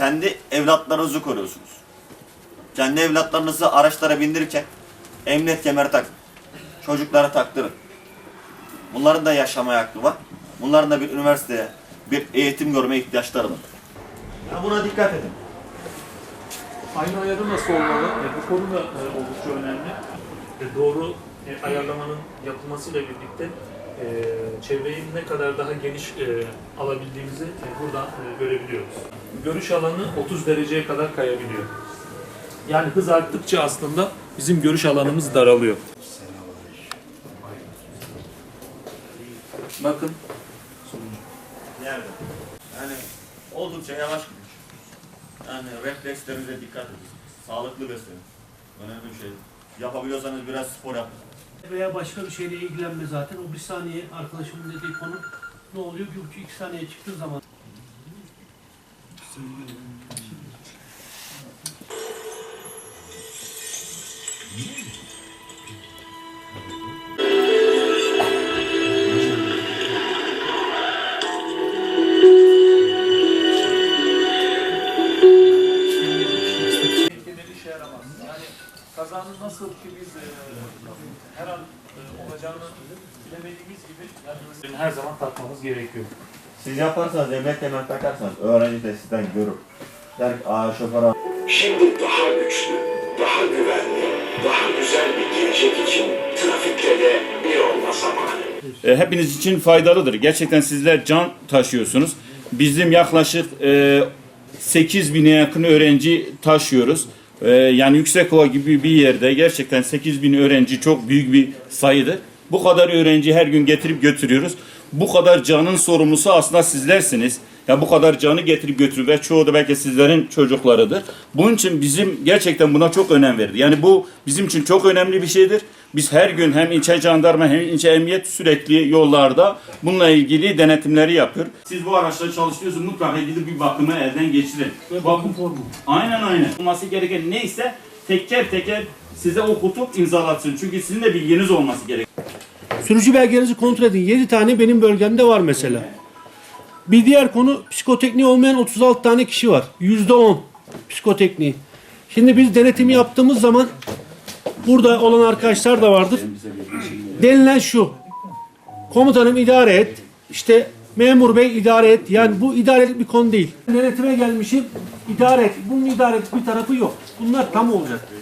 kendi evlatlarınızı koruyorsunuz. Kendi evlatlarınızı araçlara bindirirken emniyet kemeri takın. Çocuklara taktırın. Bunların da yaşamaya hakkı var. Bunların da bir üniversiteye, bir eğitim görme ihtiyaçları var. Ya buna dikkat edin. Aynı ayarı nasıl olmalı? E, bu konu da e, oldukça önemli. E, doğru e, ayarlamanın yapılmasıyla birlikte e, çevreyi ne kadar daha geniş e, alabildiğimizi e, buradan e, görebiliyoruz. Görüş alanı 30 dereceye kadar kayabiliyor. Yani hız arttıkça aslında bizim görüş alanımız daralıyor. Bakın Nerede? Yani oldukça yavaş gidiyor. Yani reflekslerinize dikkat edin. Sağlıklı beslenin. Önemli bir şey. Yapabiliyorsanız biraz spor yapın. Veya başka bir şeyle ilgilenme zaten. O bir saniye arkadaşımın dediği konu ne oluyor? Bir iki saniye çıktığı zaman kazanın nasıl ki biz e, her an e, olacağını bilemediğimiz gibi yani her zaman takmamız gerekiyor. Siz yaparsanız, emniyet kemer takarsanız öğrenci de sizden görür. Der ki, aa şoför abi Şimdi daha güçlü, daha güvenli, daha güzel bir gelecek için trafikte de bir olma zamanı. E, hepiniz için faydalıdır. Gerçekten sizler can taşıyorsunuz. Bizim yaklaşık e, 8 bine yakın öğrenci taşıyoruz. E, yani Yüksekova gibi bir yerde gerçekten 8 bin öğrenci çok büyük bir sayıdır. Bu kadar öğrenci her gün getirip götürüyoruz. Bu kadar canın sorumlusu aslında sizlersiniz. Ya bu kadar canı getirip götürüyor ve çoğu da belki sizlerin çocuklarıdır. Bunun için bizim gerçekten buna çok önem verdi. Yani bu bizim için çok önemli bir şeydir. Biz her gün hem ilçe jandarma hem ilçe emniyet sürekli yollarda bununla ilgili denetimleri yapıyor. Siz bu araçları çalıştırıyorsunuz mutlaka gidip bir bakımı elden geçirin. ve bakım formu. Aynen aynen. Olması gereken neyse teker teker size okutup imzalatsın. Çünkü sizin de bilginiz olması gerek. Sürücü belgenizi kontrol edin. 7 tane benim bölgemde var mesela. Bir diğer konu psikotekniği olmayan 36 tane kişi var. %10 psikotekniği. Şimdi biz denetimi yaptığımız zaman burada olan arkadaşlar da vardır. Denilen şu. Komutanım idare et. İşte memur bey idare et. Yani bu idarelik bir konu değil. Denetime gelmişim. idare et. Bunun idare et bir tarafı yok. Bunlar tam olacak.